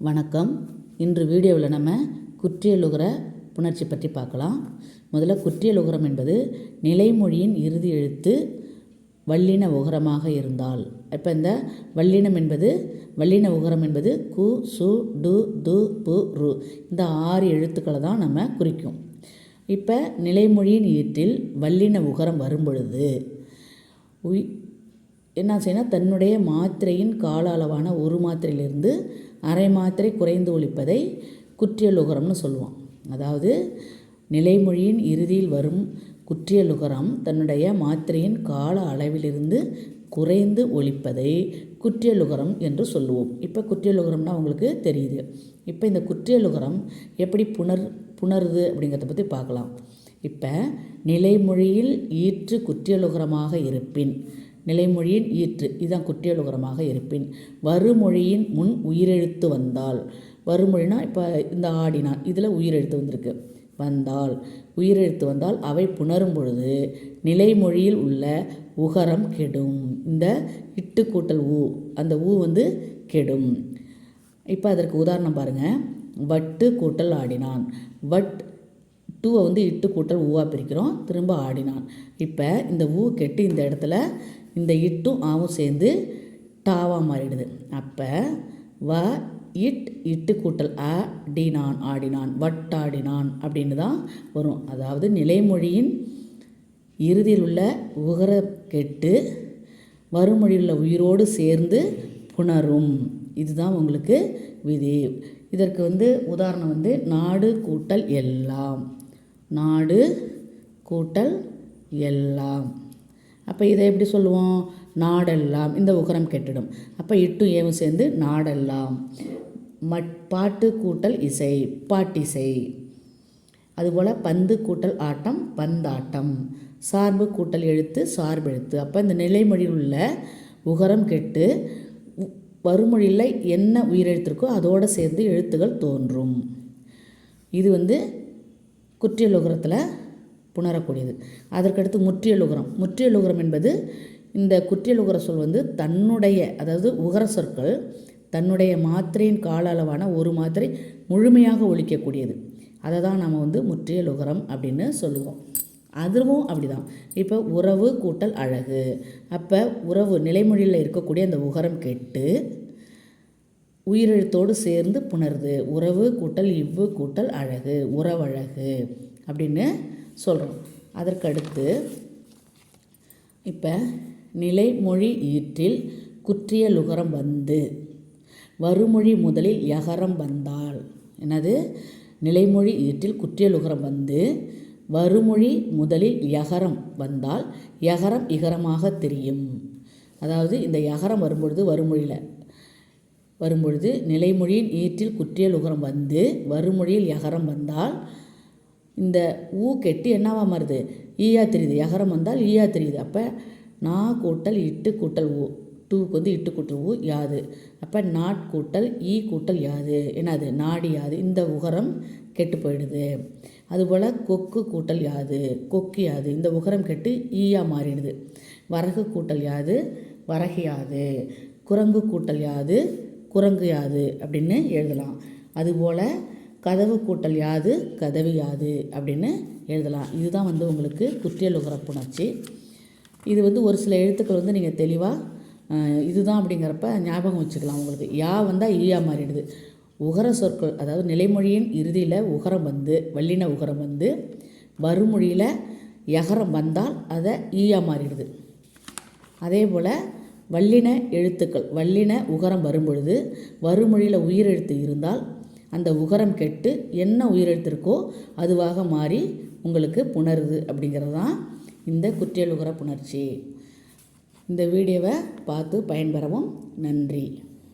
வணக்கம். இன்று வீடியோவில் நம்ம குற்றியலுகர புணர்ச்சி பற்றி பார்க்கலாம். முதல்ல குற்றியலுகரம் என்பது நிலைமொழியின் இறுதி எழுத்து வல்லின உகரமாக இருந்தால். இப்போ இந்த வல்லினம் என்பது வல்லின உகரம் என்பது கு சு டு து பு ரு. இந்த ஆறு எழுத்துக்களை தான் நம்ம குறிக்கும். இப்போ நிலைமொழியின் ஈற்றில் வல்லின உகரம் வரும்பொழுது உய் என்ன செய்யணும்? தன்னுடைய மாத்திரையின் கால அளவான ஒரு மாத்திரையிலிருந்து அரை மாத்திரை குறைந்து ஒழிப்பதை குற்றியலுகரம்னு சொல்லுவோம் அதாவது நிலைமொழியின் இறுதியில் வரும் குற்றியலுகரம் தன்னுடைய மாத்திரையின் கால அளவிலிருந்து குறைந்து ஒழிப்பதை குற்றியலுகரம் என்று சொல்லுவோம். இப்போ குற்றியலுகரம்னா உங்களுக்கு தெரியுது. இப்போ இந்த குற்றியலுகரம் எப்படி புணர் புணருது அப்படிங்கிறத பற்றி பார்க்கலாம். இப்போ நிலைமொழியில் ஈற்று குற்றியலுகரமாக இருப்பின் நிலைமொழியின் ஈற்று. இதுதான் குற்றியலுகரமாக இருப்பின். வருமொழியின் முன் உயிரெழுத்து வந்தால். வருமொழினா இப்போ இந்த ஆடினான் இதில் உயிரெழுத்து வந்திருக்கு. வந்தால். உயிரெழுத்து வந்தால் அவை புணரும் பொழுது நிலைமொழியில் உள்ள உகரம் கெடும். இந்த இட்டு கூட்டல் ஊ. அந்த ஊ வந்து கெடும். இப்போ அதற்கு உதாரணம் பாருங்கள் வட்டு கூட்டல் ஆடினான். வட் டூவை வந்து இட்டு கூட்டல் ஊவாக பிரிக்கிறோம். திரும்ப ஆடினான். இப்போ இந்த ஊ கெட்டு இந்த இடத்துல இந்த இட்டும் ஆவும் சேர்ந்து டாவாக மாறிடுது. அப்போ வ இட் இட்டு கூட்டல் அ டினான் ஆடினான். வட்டாடினான் அப்படின்னு தான் வரும். அதாவது நிலைமொழியின் இறுதியில் உள்ள உகர கெட்டு வறுமொழியில் உள்ள உயிரோடு சேர்ந்து புணரும். இதுதான் உங்களுக்கு விதி. இதற்கு வந்து உதாரணம் வந்து நாடு கூட்டல் எல்லாம். நாடு கூட்டல் எல்லாம். அப்போ இதை எப்படி சொல்லுவோம்? நாடெல்லாம். இந்த உகரம் கெட்டிடும். அப்போ இட்டும் ஏவும் சேர்ந்து நாடெல்லாம். மட் பாட்டு கூட்டல் இசை. பாட்டிசை. அதுபோல் பந்து கூட்டல் ஆட்டம் பந்தாட்டம். சார்பு கூட்டல் எழுத்து சார்பு எழுத்து அப்போ இந்த நிலைமொழியில் உள்ள உகரம் கெட்டு உ- வறுமொழியில் என்ன உயிரெழுத்திருக்கோ அதோடு சேர்ந்து எழுத்துகள் தோன்றும். இது வந்து குற்றியலுகரத்தில் புணரக்கூடியது. அதற்கடுத்து முற்றியலுகரம். முற்றியலுகரம் என்பது இந்த குற்றியலுகர சொல் வந்து தன்னுடைய அதாவது உகர சொற்கள் தன்னுடைய மாத்திரையின் கால அளவான ஒரு மாத்திரை முழுமையாக ஒழிக்கக்கூடியது. அதை தான் நம்ம வந்து முற்றியலுகரம் அப்படின்னு சொல்லுவோம். அதுவும் அப்படிதான். இப்போ உறவு கூட்டல் அழகு. அப்போ உறவு நிலைமொழியில் இருக்கக்கூடிய அந்த உகரம் கெட்டு உயிரெழுத்தோடு சேர்ந்து புணருது. உறவு கூட்டல் இவ்வு கூட்டல் அழகு உறவழகு அப்படின்னு சொல்கிறோம் அதற்கடுத்து இப்போ நிலைமொழி ஈற்றில் குற்றியலுகரம் வந்து வருமொழி முதலில் யகரம் வந்தால். என்னது? நிலைமொழி ஈற்றில் குற்றியலுகரம் வந்து வருமொழி முதலில் யகரம் வந்தால் யகரம் இகரமாக தெரியும். அதாவது இந்த யகரம் வரும்பொழுது வருமொழியில் வரும்பொழுது நிலைமொழியின் ஈற்றில் குற்றியல் உகரம் வந்து வருமொழியில் யகரம் வந்தால் இந்த ஊ கெட்டு என்னவா மாறுது? ஈயா தெரியுது. யகரம் வந்தால் ஈயா தெரியுது. அப்போ நா கூட்டல் இட்டு கூட்டல் ஊ. டூக்கு வந்து இட்டு கூட்டல் ஊ யாது. அப்போ நாட் கூட்டல் ஈ கூட்டல் யாது. என்னது? நாடி யாது. இந்த உகரம் கெட்டு போயிடுது. அதுபோல் கொக்கு கூட்டல் யாது. கொக்கு யாது. இந்த உகரம் கெட்டு ஈயா மாறிடுது. வரகு கூட்டல் யாது. வரகு யாது. குரங்கு கூட்டல் யாது. குரங்கு யாது அப்படின்னு எழுதலாம். அதுபோல் கதவு கூட்டல் யாது கதவு யாது அப்படின்னு எழுதலாம். இதுதான் வந்து உங்களுக்கு குற்றியலுகர புணர்ச்சி. இது வந்து ஒரு சில எழுத்துக்கள் வந்து நீங்கள் தெளிவாக இதுதான் அப்படிங்கிறப்ப ஞாபகம் வச்சுக்கலாம் உங்களுக்கு. யா வந்தால் ஈயா மாறிடுது. உகர சொற்கள் அதாவது நிலைமொழியின் இறுதியில் உகரம் வந்து வல்லின உகரம் வந்து மறுமொழியில் எகரம் வந்தால் அதை ஈயா மாறிடுது. அதே போல் வல்லின எழுத்துக்கள் வல்லின உகரம் வரும்பொழுது வருமொழியில் உயிரெழுத்து இருந்தால் அந்த உகரம் கெட்டு என்ன உயிரெழுத்து இருக்கோ அதுவாக மாறி உங்களுக்கு புணருது அப்படிங்கிறது தான் இந்த குற்றியலுகர புணர்ச்சி. இந்த வீடியோவை பார்த்து பயன்பெறவும். நன்றி.